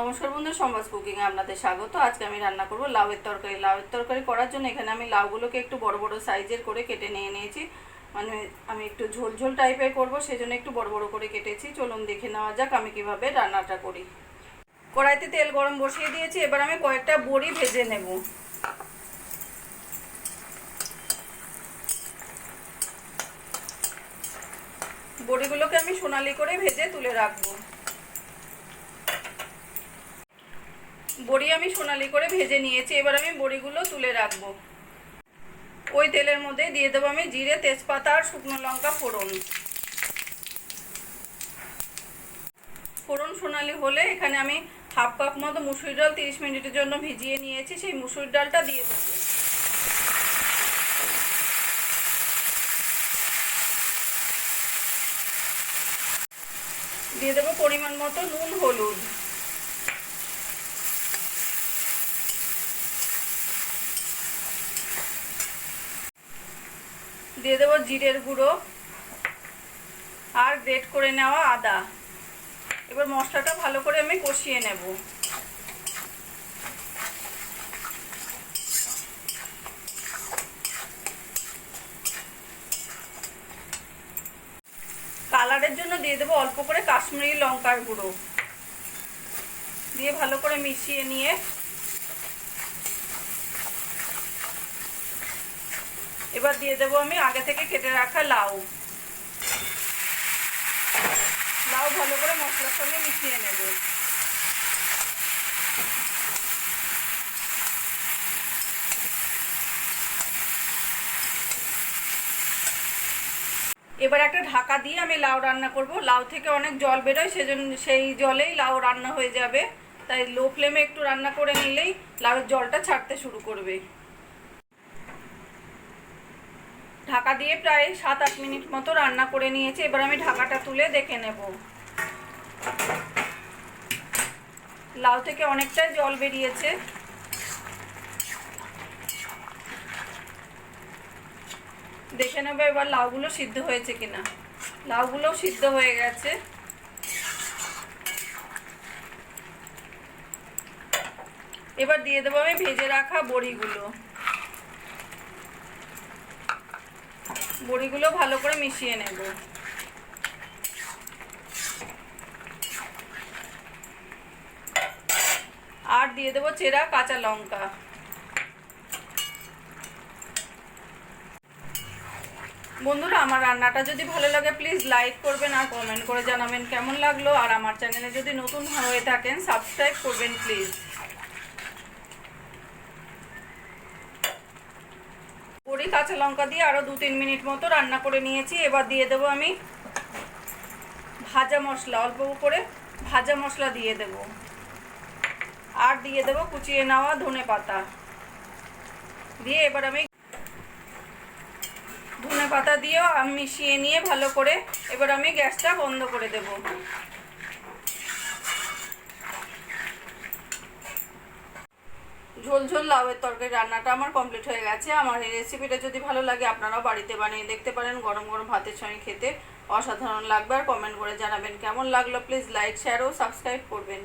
নমস্কার বন্ধু সম্বাস কুকিংয়ে আপনাদের স্বাগত। আজকে আমি রান্না করব লাউয়ের তরকারি। লাউয়ের তরকারি করার জন্য এখানে আমি লাউগুলোকে একটু বড় বড় সাইজের করে কেটে নিয়ে নিয়েছি। মানে আমি একটু ঝোল ঝোল টাইপের করব, সেজন্য একটু বড় বড় করে কেটেছি। চলুন দেখে নেওয়া যাক আমি কীভাবে রান্নাটা করি। কড়াইতে তেল গরম বসিয়ে দিয়েছি, এবার আমি কয়েকটা বড়ি ভেজে নেব। বড়িগুলোকে আমি সোনালি করে ভেজে তুলে রাখব। বড়ি আমি সোনালি করে ভেজে নিয়েছি, এবার আমি বড়িগুলো তুলে রাখব। ওই তেলের মধ্যে দিয়ে দেবো আমি জিরে, তেজপাতা আর শুকনো লঙ্কা ফোড়ন। ফোড়ন সোনালি হলে এখানে আমি হাফ কাপ মতো মুসুরি ডাল তিরিশ মিনিটের জন্য ভিজিয়ে নিয়েছি, সেই মুসুরি ডালটা দিয়ে দেবো। দিয়ে দেবো পরিমাণ মতো নুন, হলুদ। দিয়ে দেবো জিরের গুঁড়ো আর গ্রেট করে নেওয়া আদা। এবার মশলাটা ভালো করে আমি কষিয়ে নেব। কালারের জন্য দিয়ে দেবো অল্প করে কাশ্মীরি লঙ্কার গুঁড়ো। দিয়ে ভালো করে মিশিয়ে নিয়ে এবার দিয়ে দেবো আমি আগে থেকে কেটে রাখা লাউ। লাউ ভালো করে মশলার সঙ্গে মিশিয়ে নেব। এবার একটা ঢাকা দিয়ে আমি লাউ রান্না করব। লাউ থেকে অনেক জল বেরোয়, সেজন্য সেই জলেই লাউ রান্না হয়ে যাবে। তাই লো ফ্লেমে একটু রান্না করে নিলেই লাউয়ের জলটা ছাড়তে শুরু করবে। ঢাকা দিয়ে প্রায় সাত আট মিনিট মতো রান্না করে নিয়েছি। এবার আমি ঢাকাটা তুলে দেখে নেব। লাউ থেকে অনেকটাই জল বেরিয়েছে। দেখে নেব এবার লাউগুলো সিদ্ধ হয়েছে কিনা। লাউগুলো সিদ্ধ হয়ে গেছে। এবার দিয়ে দেবো আমি ভেজে রাখা বড়িগুলো। বড়িগুলো ভালো করে মিশিয়ে নেব। আর দিয়ে দেবো চেরা কাঁচা লঙ্কা। বন্ধুরা, আমার রান্নাটা যদি ভালো লাগে প্লিজ লাইক করবেন আর কমেন্ট করে জানাবেন কেমন লাগল। আর আমার চ্যানেলে যদি নতুন হয়ে থাকেন সাবস্ক্রাইব করবেন প্লিজ বড়ি কাঁচা লঙ্কা দিয়ে আরও দু তিন মিনিট মতো রান্না করে নিয়েছি। এবার দিয়ে দেবো আমি ভাজা মশলা, অল্প করে ভাজা মশলা দিয়ে দেব। আর দিয়ে দেবো কুচিয়ে নেওয়া ধনে পাতা। দিয়ে এবার আমি ধনে পাতা দিয়েও মিশিয়ে নিয়ে ভালো করে এবার আমি গ্যাসটা বন্ধ করে দেব। ঝোল ঝোল লাউয়ের তরকারি, রান্নাটা আমার কমপ্লিট হয়ে গেছে। আমার এই রেসিপিটা যদি ভালো লাগে, আপনারাও বাড়িতে বানিয়ে দেখতে পারেন। গরম গরম ভাতের সঙ্গে খেতে অসাধারণ লাগবে। আর কমেন্ট করে জানাবেন কেমন লাগল। প্লিজ লাইক শেয়ার ও সাবস্ক্রাইব করবেন।